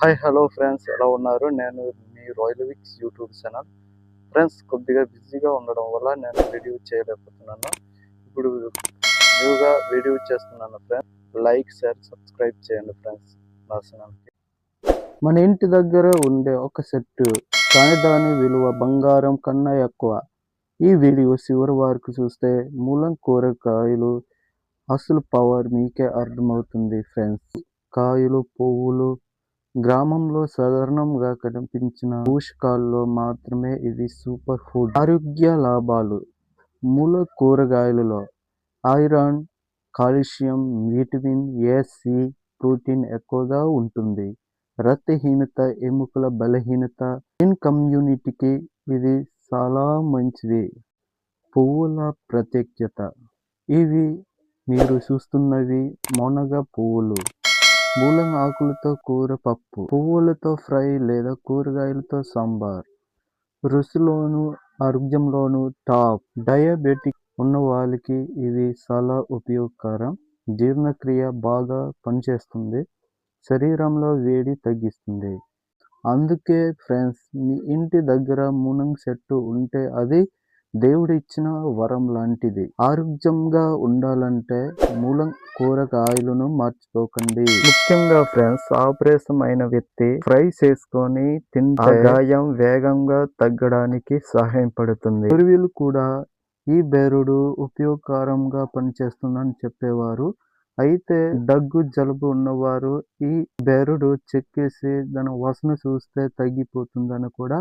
Hi hello friends ఎలా ఉన్నారు? నేను మీ royal Vicks YouTube channel. Friends కొద్దిగా బిజీగా ఉండడం వల్ల నేను వీడియో చేయలేకపోతున్నాను. ఇప్పుడు న్యూగా వీడియో చేస్తున్నాను ఫ్రెండ్స్. లైక్ షేర్ సబ్స్క్రైబ్ చేయండి ఫ్రెండ్స్. నా ఛానల్కి. మన ఇంటి దగ్గర ఉండే ఒక సెట్టు కానీ దాని విలువ బంగారం కన్నా ఎక్కువ. ఈ వీడియో చివరి వరకు చూస్తే మూలం కూరగాయలు అసలు పవర్ మీకే అర్థమవుతుంది ఫ్రెండ్స్. కాయలు పువ్వులు గ్రామంలో సాధారణంగా కనిపించిన పోషకాల్లో మాత్రమే ఇది సూపర్ ఫుడ్. ఆరోగ్య లాభాలు. మూల కూరగాయలలో iron calcium vitamin A protein ఎక్కువగా ఉంటుంది. రక్తహీనత ఎముకల బలహీనత ఇన్ కమ్యూనిటీకి ఇది చాలా మంచిది. పువ్వుల ప్రత్యేకత. ఇవి మీరు చూస్తున్నవి మొనగ పువ్వులు. మూలం ఆకులతో కూర పప్పు పువ్వులతో ఫ్రై లేదా కూరగాయలతో సాంబార్. రుచిలోను ఆరోగ్యంలోను టాప్. డయాబెటిక్ ఉన్న వాళ్ళకి ఇవి చాలా ఉపయోగకరం. జీర్ణక్రియ బాగా పనిచేస్తుంది. శరీరంలో వేడి తగ్గిస్తుంది. అందుకే ఫ్రెండ్స్ మీ ఇంటి దగ్గర మునంగ్ చెట్టు ఉంటే అది దేవుడిచ్చిన వరం లాంటిది. ఆరోగ్యంగా ఉండాలంటే మూలం కూరగాయలను మర్చిపోకండి ముఖ్యంగా ఫ్రెండ్స్ ఆపరేషన్ అయిన వ్యక్తి ఫ్రై చేసుకొని తింటే గాయం వేగంగా తగ్గడానికి సహాయపడుతుంది పూర్వీలు కూడా ఈ బెరుడు ఉపయోగకరంగా పనిచేస్తుందని చెప్పేవారు. అయితే దగ్గు జలుబు ఉన్నవారు ఈ బెరుడు చెక్కేసి దాని వాసన చూస్తే తగ్గిపోతుందని కూడా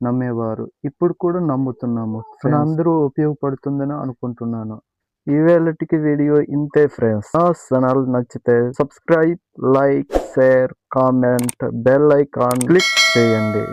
నమ్మేవారు. ఇప్పుడు కూడా నమ్ముతున్నాము. అందరూ ఉపయోగపడుతుందని అనుకుంటున్నాను. ఇవేళటికి వీడియో ఇంతే ఫ్రెండ్స్. నా ఛానల్ నచ్చితే subscribe like share comment bell icon click చేయండి.